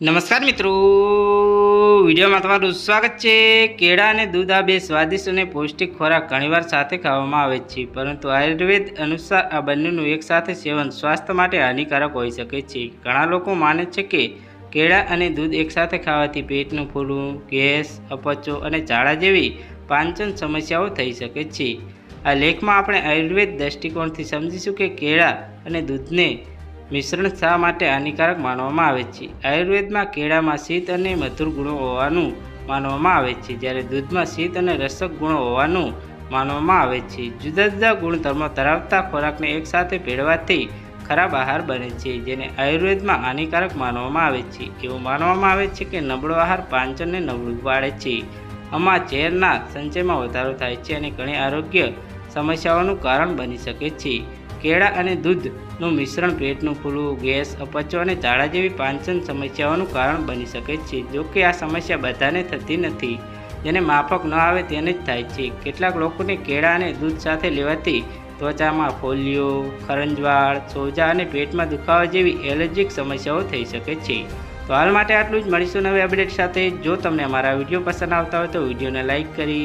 નમસ્કાર મિત્રો. વિડીયોમાં તમારું સ્વાગત છે. કેળા અને દૂધ આ બે સ્વાદિષ્ટ અને પૌષ્ટિક ખોરાક ઘણીવાર સાથે ખાવામાં આવે છે, પરંતુ આયુર્વેદ અનુસાર આ બંનેનું એકસાથે સેવન સ્વાસ્થ્ય માટે હાનિકારક હોઈ શકે છે. ઘણા લોકો માને છે કે કેળા અને દૂધ એકસાથે ખાવાથી પેટનું ફૂલવું ગેસ, અપચો અને ઝાડા જેવી પાંચન સમસ્યાઓ થઈ શકે છે. આ લેખમાં આપણે આયુર્વેદ દૃષ્ટિકોણથી સમજીશું કે કેળા અને દૂધને મિશ્રણ શા માટે હાનિકારક માનવામાં આવે છે. આયુર્વેદમાં કેળામાં શીત અને મધુર ગુણો હોવાનું માનવામાં આવે છે, જ્યારે દૂધમાં શીત અને રસક ગુણો હોવાનું માનવામાં આવે છે. જુદા જુદા ગુણધર્મો ધરાવતા ખોરાકને એકસાથે ભેળવાથી ખરાબ આહાર બને છે, જેને આયુર્વેદમાં હાનિકારક માનવામાં આવે છે. એવું માનવામાં આવે છે કે નબળો આહાર પાંચનને નબળું પાડે છે. આમાં ઝેરના સંચયમાં વધારો થાય છે અને ઘણી આરોગ્ય સમસ્યાઓનું કારણ બની શકે છે. કેળા અને દૂધનું મિશ્રણ પેટનું ફૂલવું ગેસ, અપચો અને ઝાડા જેવી પાંચન સમસ્યાઓનું કારણ બની શકે છે. જો કે આ સમસ્યા બધાને થતી નથી, જેને માફક ન આવે તેને જ થાય છે. કેટલાક લોકોને કેળા અને દૂધ સાથે લેવાથી ત્વચામાં ફોલ્લીઓ ખરંજવાળ, સોજા અને પેટમાં દુખાવા જેવી એલર્જીક સમસ્યાઓ થઈ શકે છે. તો હાલ માટે આટલું જ. મળીશું નવી અપડેટ સાથે. જો તમને અમારા વીડિયો પસંદ આવતા હોય તો વિડીયોને લાઇક કરી